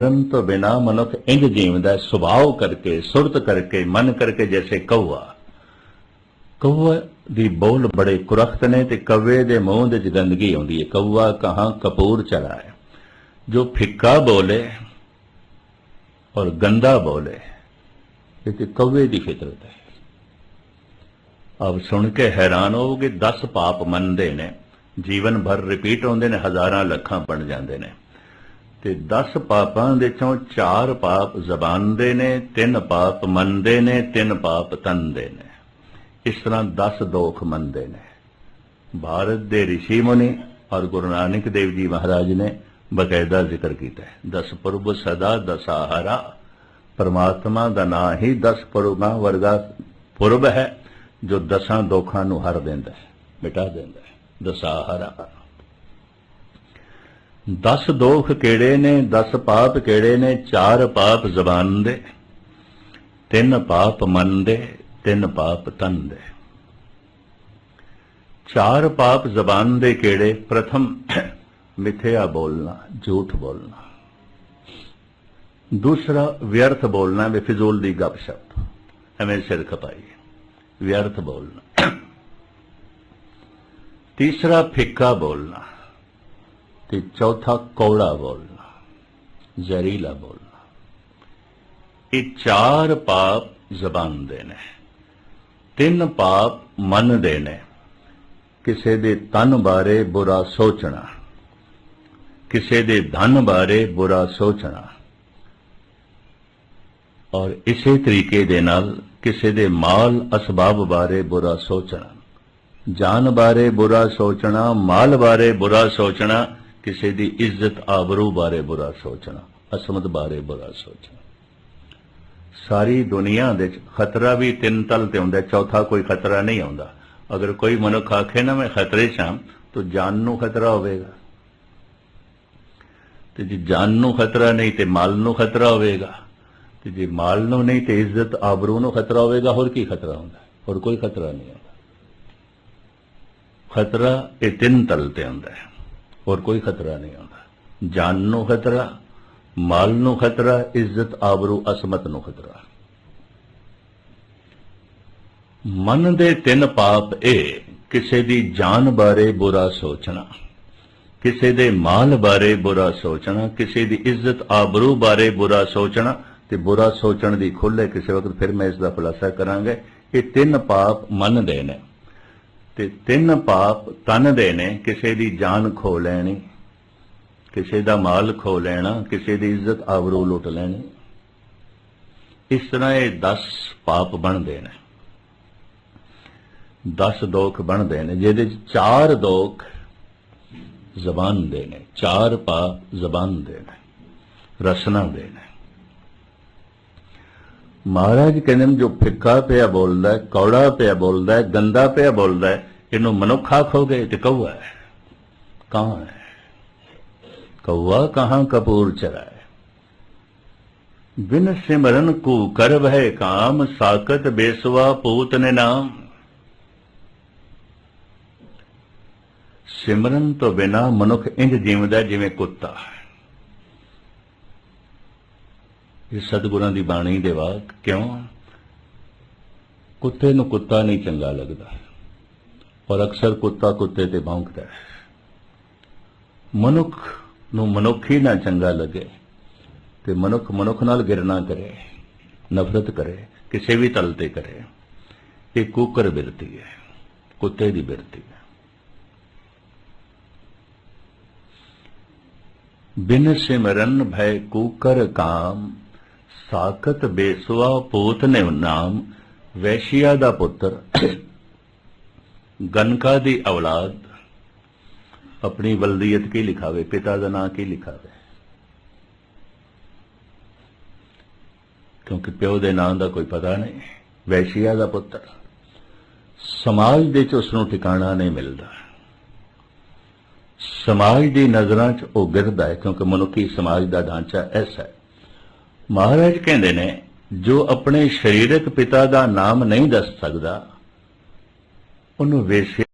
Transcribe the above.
ਕਰਮ ਤੋਂ ਬਿਨਾ ਮਨੁੱਖ ਇੰਜ ਜੀਵਦਾ ਸੁਭਾਅ ਕਰਕੇ, ਸੁਰਤ ਕਰਕੇ, ਮਨ ਕਰਕੇ ਜੈਸੇ ਕਊਆ। ਕਊਆ ਦੀ ਬੋਲ ਬੜੇ ਕੁਰਖਤ ਨੇ ਤੇ ਕਵੇ ਦੇ ਮੂੰਹ ਦੇ ਚ ਗੰਦਗੀ ਆਉਂਦੀ ਹੈ। ਕਊਆ ਕਹਾਂ ਕਪੂਰ ਚਲਾ ਹੈ। ਜੋ ਫਿੱਕਾ ਬੋਲੇ ਔਰ ਗੰਦਾ ਬੋਲੇ, ਇਹ ਤੇ ਕਵੇ ਦੀ ਫਿਤਰਤ ਹੈ। ਆਪ ਸੁਣ ਕੇ ਹੈਰਾਨ ਹੋਵੋਗੇ 10 ਪਾਪ ਮੰਨਦੇ ਨੇ। ਜੀਵਨ ਭਰ ਰਿਪੀਟ ਹੁੰਦੇ ਨੇ, ਹਜ਼ਾਰਾਂ ਲੱਖਾਂ ਬਣ ਜਾਂਦੇ ਨੇ। ਤੇ 10 ਪਾਪਾਂ ਦੇ ਚੋਂ 4 ਪਾਪ ਜ਼ਬਾਨ ਦੇ ਨੇ 3 ਪਾਪ ਮਨ ਦੇ ਨੇ 3 ਪਾਪ ਤਨ ਦੇ ਨੇ। ਇਸ ਤਰ੍ਹਾਂ 10 ਦੋਖ ਮੰਨਦੇ ਨੇ। ਭਾਰਤ ਦੇ ઋષਿ ਮੁਨੀ ਔਰ ਗੁਰੂ ਨਾਨਕ ਦੇਵ ਜੀ ਮਹਾਰਾਜ ਨੇ ਬਕਾਇਦਾ ਜ਼ਿਕਰ ਕੀਤਾ ਹੈ। 10 ਪੁਰਬ ਸਦਾ ਦਸਾਹਰਾ ਪਰਮਾਤਮਾ ਦਾ ਨਾਂ ਹੀ 10 ਪੁਰਬਾਂ ਵਰਗਾ ਪੁਰਬ ਹੈ, ਜੋ ਦਸਾਂ ਦੋਖਾਂ ਨੂੰ ਹਰ ਦਿੰਦਾ ਹੈ, ਮਿਟਾ ਦਿੰਦਾ ਹੈ। ਦਸਾਹਰਾ 10 ਦੋਖ ਕਿਹੜੇ ਨੇ 10 ਪਾਪ ਕਿਹੜੇ ਨੇ, ਚਾਰ ਪਾਪ ਜ਼ਬਾਨ ਦੇ, ਤਿੰਨ ਪਾਪ ਮਨ ਦੇ, ਤਿੰਨ ਪਾਪ ਤਨ ਦੇ। ਚਾਰ ਪਾਪ ਜ਼ਬਾਨ ਦੇ ਕਿਹੜੇ? ਪ੍ਰਥਮ ਮਿਥਿਆ ਬੋਲਣਾ, ਝੂਠ ਬੋਲਣਾ। ਦੂਸਰਾ ਵਿਅਰਥ ਬੋਲਣਾ ਬੇਫਜ਼ੂਲ ਦੀ ਗੱਪਸ਼ਪ ਐਵੇਂ ਸਿਰ ਖਪਾਈ, ਵਿਅਰਥ ਬੋਲਣਾ। ਤੀਸਰਾ ਫਿੱਕਾ ਬੋਲਣਾ। ਤੇ ਚੌਥਾ ਕੌੜਾ ਬੋਲਣਾ, ਜ਼ਹਿਰੀਲਾ ਬੋਲਣਾ। ਇਹ ਚਾਰ ਪਾਪ ਜ਼ਬਾਨ ਦੇ ਨੇ, ਤਿੰਨ ਪਾਪ ਮਨ ਦੇ ਨੇ। ਕਿਸੇ ਦੇ ਤਨ ਬਾਰੇ ਬੁਰਾ ਸੋਚਣਾ, ਕਿਸੇ ਦੇ ਧਨ ਬਾਰੇ ਬੁਰਾ ਸੋਚਣਾ। ਔਰ ਇਸੇ ਤਰੀਕੇ ਦੇ ਨਾਲ ਕਿਸੇ ਦੇ ਮਾਲ ਅਸਬਾਬ ਬਾਰੇ ਬੁਰਾ ਸੋਚਣਾ, ਜਾਨ ਬਾਰੇ ਬੁਰਾ ਸੋਚਣਾ, ਮਾਲ ਬਾਰੇ ਬੁਰਾ ਸੋਚਣਾ ਕਿਸੇ ਦੀ ਇੱਜ਼ਤ ਆਬਰੂ ਬਾਰੇ ਬੁਰਾ ਸੋਚਣਾ, ਅਸਮਤ ਬਾਰੇ ਬੁਰਾ ਸੋਚਣਾ। ਸਾਰੀ ਦੁਨੀਆ ਦੇ ਵਿੱਚ ਖਤਰਾ ਵੀ ਤਿੰਨ ਤਲ ਤੇ ਹੁੰਦਾ, ਚੌਥਾ ਕੋਈ ਖਤਰਾ ਨਹੀਂ ਆਉਂਦਾ। ਅਗਰ ਕੋਈ ਮਨੁੱਖ ਆਖੇ ਨਾ, ਮੈਂ ਖਤਰੇ 'ਚ ਹਾਂ ਤਾਂ ਜਾਨ ਨੂੰ ਖਤਰਾ ਹੋਵੇਗਾ। ਤੇ ਜੇ ਜਾਨ ਨੂੰ ਖਤਰਾ ਨਹੀਂ, ਤੇ ਮਾਲ ਨੂੰ ਖਤਰਾ ਹੋਵੇਗਾ। ਤੇ ਜੇ ਮਾਲ ਨੂੰ ਨਹੀਂ, ਤੇ ਇੱਜ਼ਤ ਆਬਰੂ ਨੂੰ ਖਤਰਾ ਹੋਵੇਗਾ, ਹੋਰ ਕੀ ਖਤਰਾ ਹੁੰਦਾ? ਹੋਰ ਕੋਈ ਖਤਰਾ ਨਹੀਂ ਹੁੰਦਾ ਖਤਰਾ ਇਹ ਤਿੰਨ ਤਲ ਤੇ ਹੁੰਦਾ ਹੈ। ਹੋਰ ਕੋਈ ਖਤਰਾ ਨਹੀਂ ਆਉਂਦਾ। ਜਾਨ ਨੂੰ ਖਤਰਾ, ਮਾਲ ਨੂੰ ਖਤਰਾ, ਇੱਜ਼ਤ, ਆਬਰੂ, ਅਸਮਤ ਨੂੰ ਖਤਰਾ। ਮਨ ਦੇ ਤਿੰਨ ਪਾਪ ਇਹ, ਕਿਸੇ ਦੀ ਜਾਨ ਬਾਰੇ ਬੁਰਾ ਸੋਚਣਾ, ਕਿਸੇ ਦੇ ਮਾਲ ਬਾਰੇ ਬੁਰਾ ਸੋਚਣਾ, ਕਿਸੇ ਦੀ ਇੱਜ਼ਤ, ਆਬਰੂ ਬਾਰੇ ਬੁਰਾ ਸੋਚਣਾ, ਤੇ ਬੁਰਾ ਸੋਚਣ ਦੀ ਖੁੱਲ੍ਹ ਹੈ, ਕਿਸੇ ਵਕਤ ਫਿਰ ਮੈਂ ਇਸ ਦਾ ਖੁਲਾਸਾ ਕਰਾਂਗੇ। ਇਹ ਤਿੰਨ ਪਾਪ ਮਨ ਦੇ ਨੇ। ਤੇ ਤਿੰਨ ਪਾਪ ਤਨ ਦੇ ਨੇ, ਕਿਸੇ ਦੀ ਜਾਨ ਖੋ ਲੈਣੀ, ਕਿਸੇ ਦਾ ਮਾਲ ਖੋ ਲੈਣਾ, ਕਿਸੇ ਦੀ ਇੱਜ਼ਤ ਆਬਰੂ ਲੁੱਟ ਲੈਣੀ। ਇਸ ਤਰ੍ਹਾਂ ਇਹ 10 ਪਾਪ ਬਣਦੇ ਨੇ। 10 ਦੋਖ ਬਣਦੇ ਨੇ, ਜਿਹਦੇ ਚ ਚਾਰ ਦੋਖ ਜ਼ਬਾਨ ਦੇ ਨੇ, ਚਾਰ ਪਾਪ ਜ਼ਬਾਨ ਦੇ ਨੇ, ਰਸਨਾ ਦੇ ਨੇ। ਮਹਾਰਾਜ ਕਹਿੰਦੇ ਨੇ, ਜੋ ਫਿੱਕਾ ਪਿਆ ਬੋਲਦਾ, ਕੌੜਾ ਪਿਆ ਬੋਲਦਾ, ਗੰਦਾ ਪਿਆ ਬੋਲਦਾ, ਇਹਨੂੰ ਮਨੁੱਖ ਆਖੋਗੇ ਤੇ ਕਊਆ ਹੈ। ਕਹਾਂ ਹੈ? ਕਊਆ ਕਹਾਂ ਕਪੂਰ ਚਰਾਏ ਬਿਨ ਸਿਮਰਨ ਕੂ ਕਰ ਭੈ ਕਾਮ ਸਾਕਤ ਬੇਸਵਾ ਪੂਤ ਨੇ ਨਾਮ। ਸਿਮਰਨ ਤੋਂ ਬਿਨਾ ਮਨੁੱਖ ਇੰਜ ਜੀਵਦਾ ਜਿਵੇਂ ਕੁੱਤਾ ਹੈ। ਇਹ ਸਤਿਗੁਰਾਂ ਦੀ ਬਾਣੀ ਦੇ ਵਾਕ ਕਿਉਂ? ਕੁੱਤੇ ਨੂੰ ਕੁੱਤਾ ਨਹੀਂ ਚੰਗਾ ਲੱਗਦਾ। ਔਰ ਅਕਸਰ ਕੁੱਤਾ ਕੁੱਤੇ ਤੇ ਭੌਂਕਦਾ ਹੈ। ਮਨੁੱਖ ਨੂੰ ਮਨੁੱਖ ਨਾ ਚੰਗਾ ਲੱਗੇ ਤੇ ਮਨੁੱਖ ਮਨੁੱਖ ਨਾਲ ਗਿਰਨਾ ਕਰੇ, ਨਫ਼ਰਤ ਕਰੇ, ਕਿਸੇ ਵੀ ਤਲ ਤੇ ਕਰੇ, ਇਹ ਕੂਕਰ ਬਿਰਤੀ ਹੈ, ਕੁੱਤੇ ਦੀ ਬਿਰਤੀ ਹੈ। ਬਿਨ ਸਿਮਰਨ ਭੈ ਕੂਕਰ ਕਾਮ ਸਾਕਤ ਬੇਸਵਾ ਪੋਤ ਨੇ ਨਾਮ, ਵੈਸ਼ੀਆ ਦਾ ਪੁੱਤਰ, ਗਨਕਾ ਦੀ ਔਲਾਦ। ਆਪਣੀ ਬਲਦੀਅਤ ਕੀ ਲਿਖਾਵੇ? ਪਿਤਾ ਦਾ ਨਾਂ ਕੀ ਲਿਖਾਵੇ? ਕਿਉਂਕਿ ਪਿਓ ਦੇ ਨਾਂ ਦਾ ਕੋਈ ਪਤਾ ਨਹੀਂ, ਵੈਸ਼ੀਆ ਦਾ ਪੁੱਤਰ। ਸਮਾਜ ਦੇ ਚ ਉਸ ਨੂੰ ਠਿਕਾਣਾ ਨਹੀਂ ਮਿਲਦਾ। ਸਮਾਜ ਦੀ ਨਜ਼ਰਾਂ 'ਚ ਉਹ ਗਿਰਦਾ ਹੈ, ਕਿਉਂਕਿ ਮਨੁੱਖੀ ਸਮਾਜ ਦਾ ਢਾਂਚਾ ਐਸਾ ਹੈ। ਮਹਾਰਾਜ ਕਹਿੰਦੇ ਨੇ ਜੋ ਆਪਣੇ ਸਰੀਰਕ ਪਿਤਾ ਦਾ ਨਾਮ ਨਹੀਂ ਦੱਸ ਸਕਦਾ ਉਹਨੂੰ ਵੇਸ਼ਿਆ